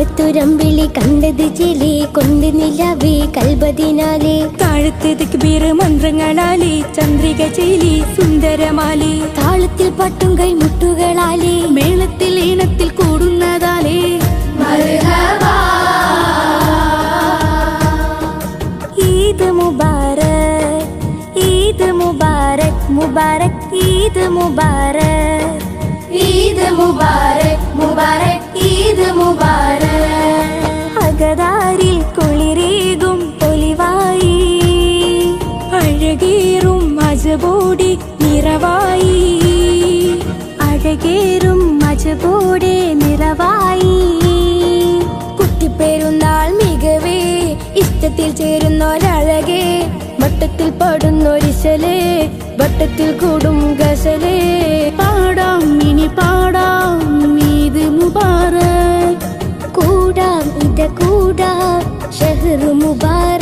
മനത്തുരമ്പിളി കണ്ടത് ചെലി കൊണ്ട് നിലവി കൽപതിനാലി താഴത്തേക്ക് ബീറ് മന്ത്രങ്ങളാലി ചന്ദ്രിക ചെലി സുന്ദരമാലി. താളത്തിൽ പട്ടും കൈമുട്ടുകളാലേ മേളത്തിൽ ഈണത്തിൽ കൂടുന്നതാലേ. ഈദ് മുബാരക് ഈദ് മുബാരക് മുബാരക് ഈദ് മുബാരക്. ഈദ് മുബാരക്. മുബാരക് ഈദ് മുബാരക് അകതാരിൽ കുളിരേകും പൊലിവായി അഴകേറും മജബോടെ നിറവായി. അഴകേറും മജബോടെ നിറവായി. കുട്ടിപ്പെരുന്നാൾ മികവേ ഇഷ്ടത്തിൽ ചേരുന്നൊരഴകേ. വട്ടത്തിൽ പാടുന്നൊരിശലേ വട്ടത്തിൽ കൂടും ഗസലേ. പാടാം ഇനി പാടാം. കൂടാം ഇത കൂടാം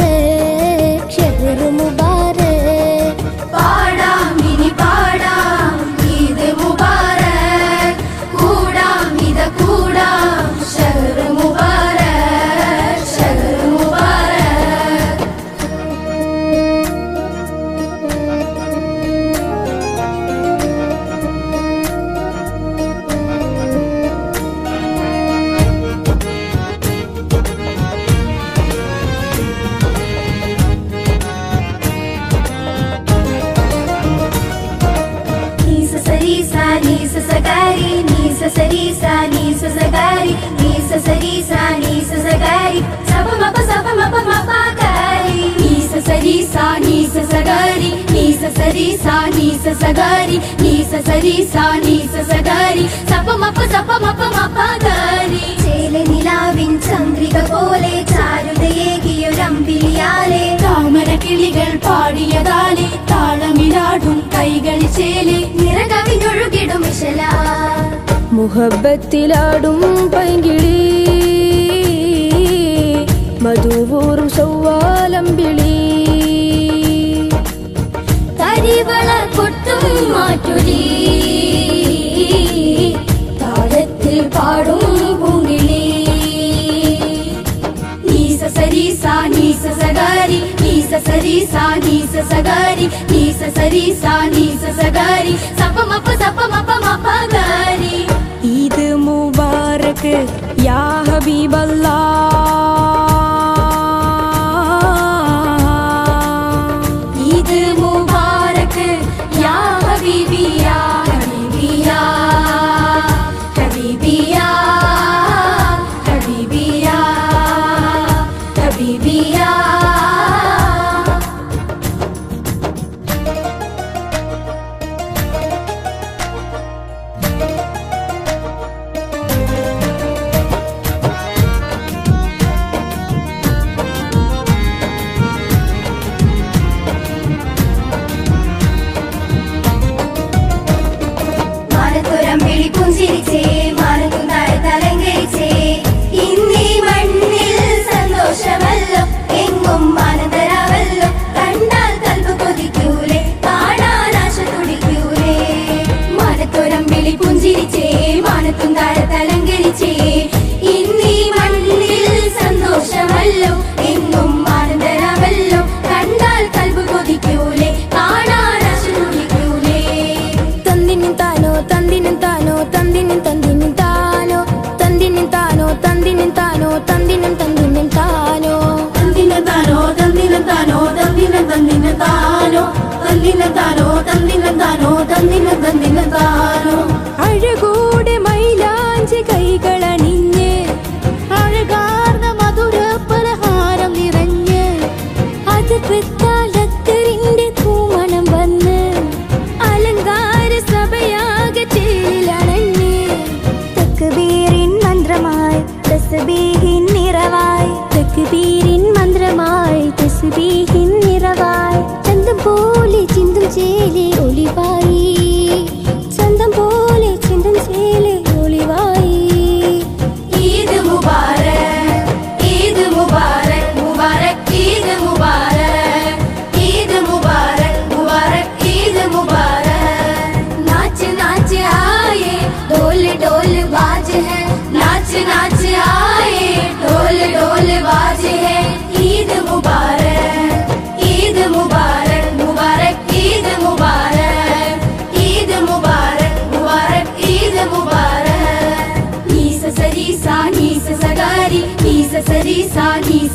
सकारीस सरी सा सुसकारी निस सरी सा सुसकारी सब मप सब मप मपाकारी निस सरी सा सुसकारी നീസ സരീസ നീസ സകാരി നീസ സരീസ നീസ സകാരി സപമപ സപമപ മപകാരി ചേല നിലാവിൻ ചന്ദ്രിക പോലെ ചാരുതയേകിയൊരമ്പിളിയാലെ താമര കിളികൾ പാടിയതാലെ താളമിടാടും കൈകൾ ചേലെ നിറകവിഞ്ഞൊഴുകിടും ഇശല മുഹബത്തിലാടും പൈങ്കിളി മധുവൂറും സൗവാലം കരിവള மாற்றுதி தாளத்தில் பாடும் பூங்கிழி நீச சரி சா நீச சகாரி நீச சரி சா நீச சகாரி நீச சரி சா நீச சகாரி. சப்ப மப்ப சப்ப மப்ப மப்பகாரி ஈது முபாரக் ഹബീബി نو دندن دندن دا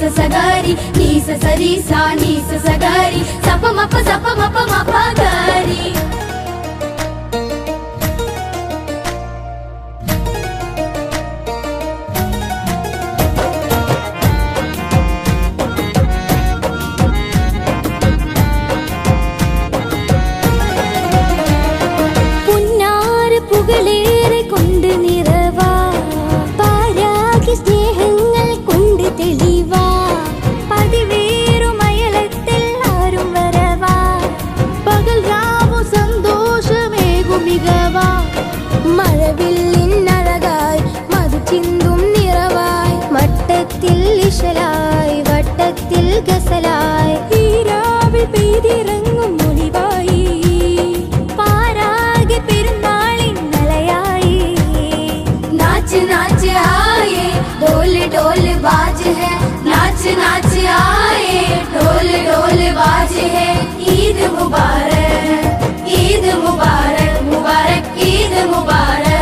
సగరి నీ సరి సా నీ సగరి సప మప సప మప మప గరి आए बाजे है। ईद मुबारक ईद मुबारक मुबारक ईद मुबारक।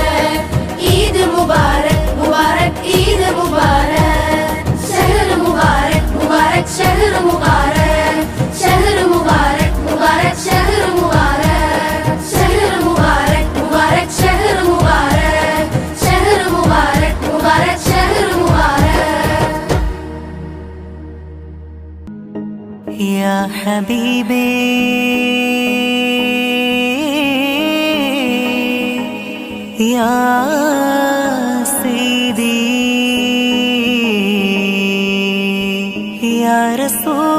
ഹബീബേ. യാ സീദി. യാ റസൂൽ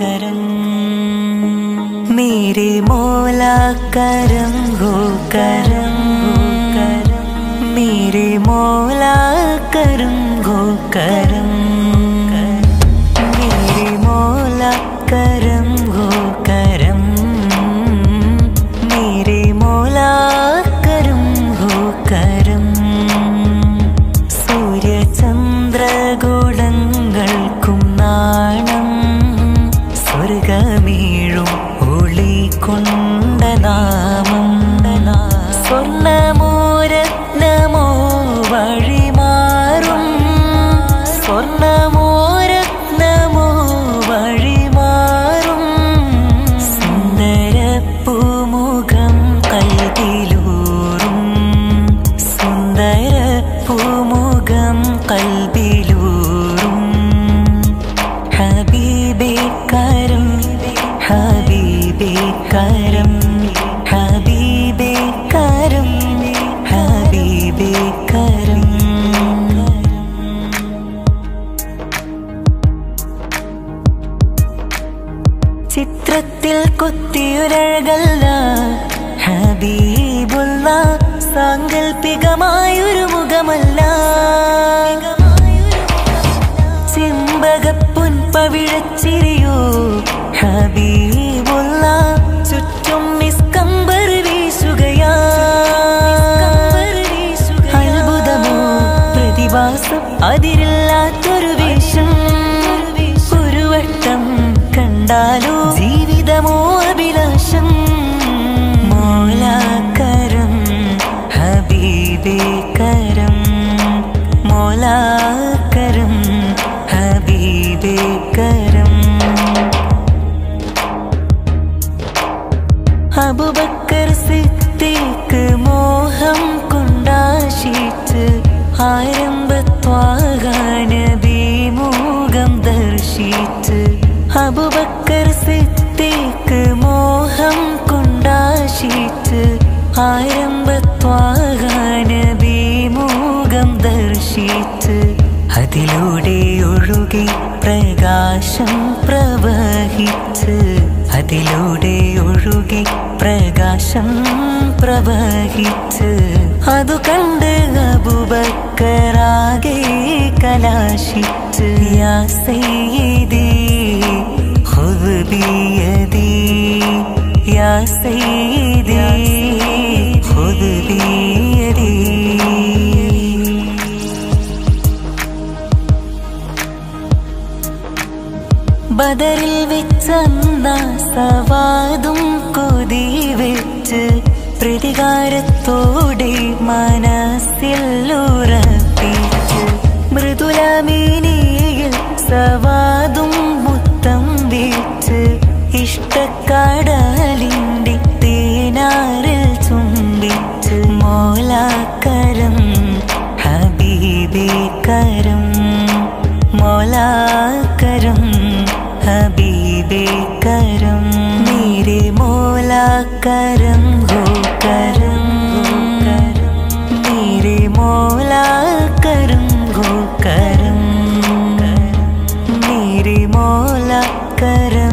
കരം. മേരെ മോല കരം ഹോ കരം. ഹോ കരം മേരെ മോല കരം ഹോ കരം. കൊത്തിയൊരഴകല്ല. ഹബീബുള്ള സാങ്കൽപ്പികമായൊരു മുഖമല്ല. ചെമ്പകപ്പുൻ പവിഴച്ചിരിയോ ഹബീബുള്ള അബുബക്കർ സിദ്ദീഖ് മോഹം കൊണ്ടാശിച്ച് ആരംഭത്വാകാനബി മൂകം ദർശിച്ച്. അബുബക്കർ സിദ്ദീഖ് മോഹം കൊണ്ടാശിച്ച് ആരംഭത്വാകാനബി മൂകം ദർശിച്ച്. അതിലൂടെ ഒഴുകി പ്രകാശം പ്രവഹിച്ച്. അതിലൂടെ ഒഴുകി പ്രകാശം പ്രവഹിച്ച് അതു കണ്ട് അബുബക്കറാകെ കലാശിച്ച് യാ സയ്യിദി സവാദും മുത്തം വീച്ച് ഇഷ്ടക്കടലിന്റെ തേനാറിൽ ചുംബിച്ച് മോലാക്കരം ഹബീബേക്കരം മോലാക്കരം ഹബീബേക്കരം നേരെ മോലാക്കരം. करम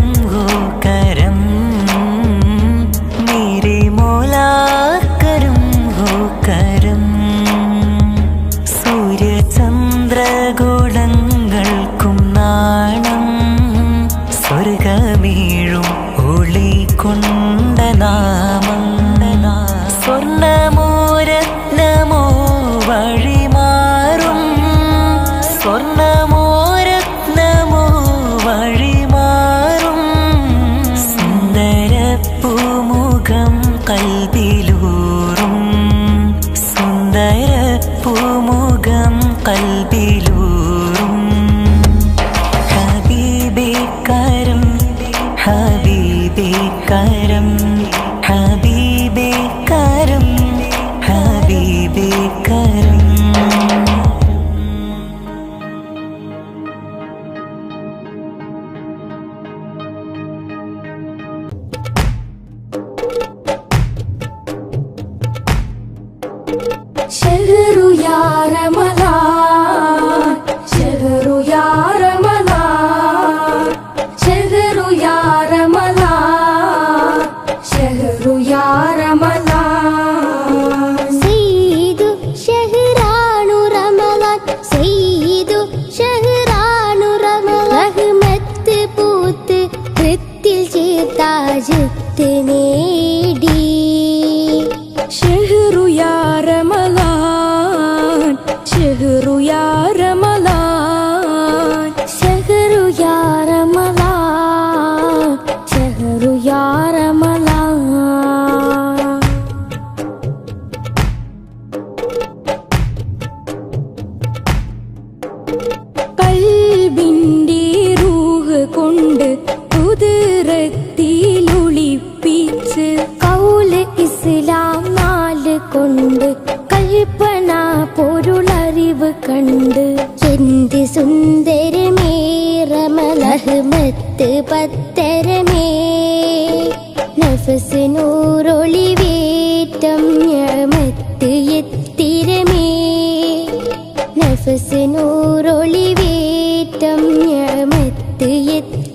മനസ്സ് നൂറൊളിവേറ്റം ഞമത്ത് എത്തി.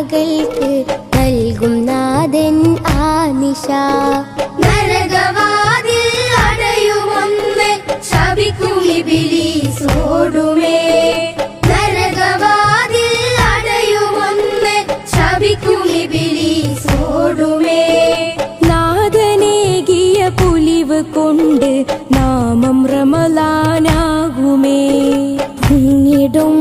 മകൾക്ക് നൽകും നാഥൻ ആ നിശ നരകവാതിൽ അടയുമൊന്ന് ശപിക്കും ഇബിലീസോടുമേ. നരകവാതിൽ അടയുമൊന്ന് ശപിക്കും ഇബിലീസോടുമേ. നാഥനേകിയ പുലിവ് കൊണ്ട് നാമം റമലാനാകുമേ പിന്നിടും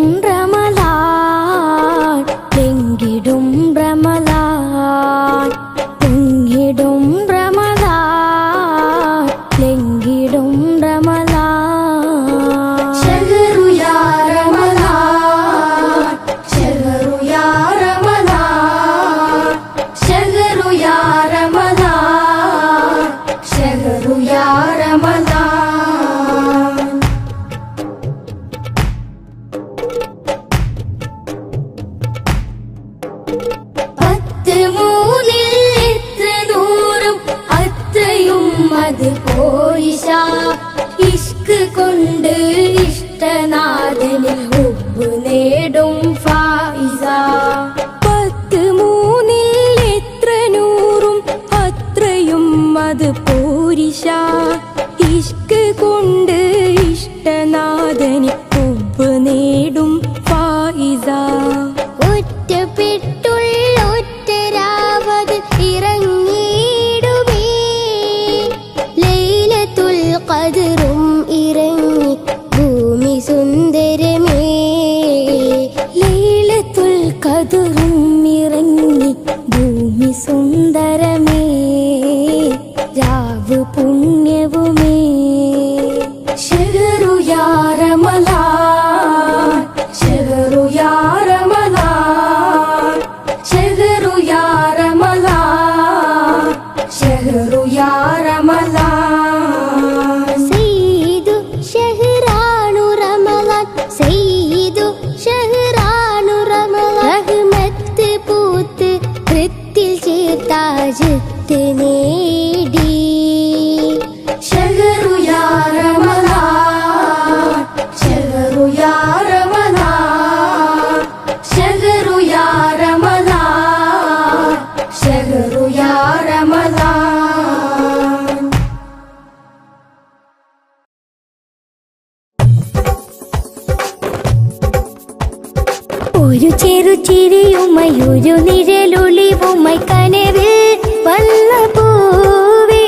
உமை கனவில் வல்ல பூவே.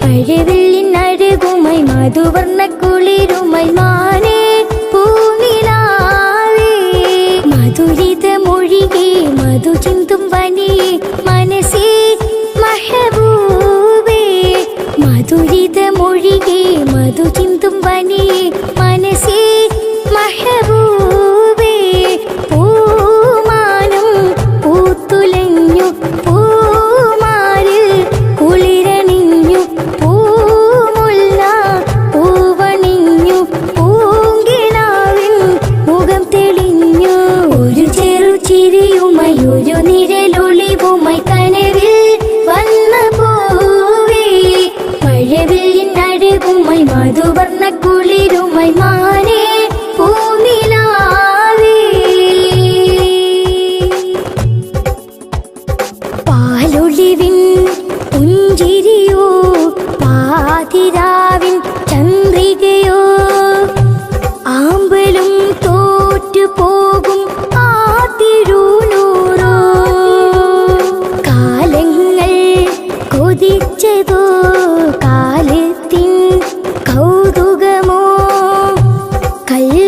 அழவில் அழகுமை மதுவர்ண குளிருமை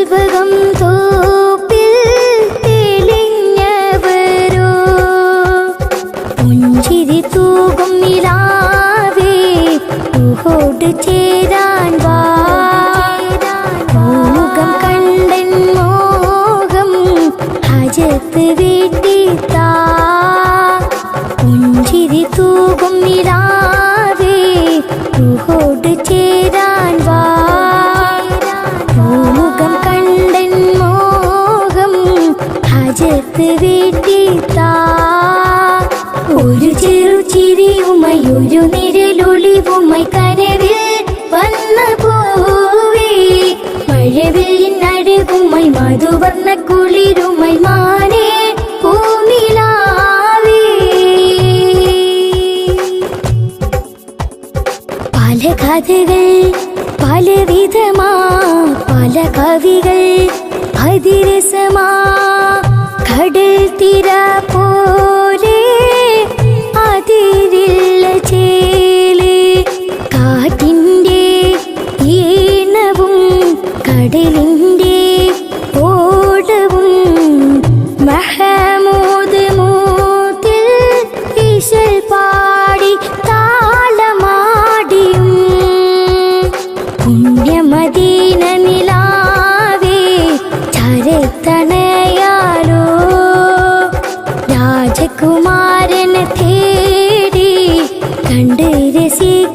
செல்வகம் ഒരു ചെറു ചിരിയുമയൊരു നിഴലൊളിവുമായി കരവിൽ വന്നു പോവേ മഴവില്ലിൻ അഴകുമായി മധുവർണ കുളിരുമായി മാനേ പല കഥകൾ പലവിധമാ പല കവികൾ അതിരസമാ. decir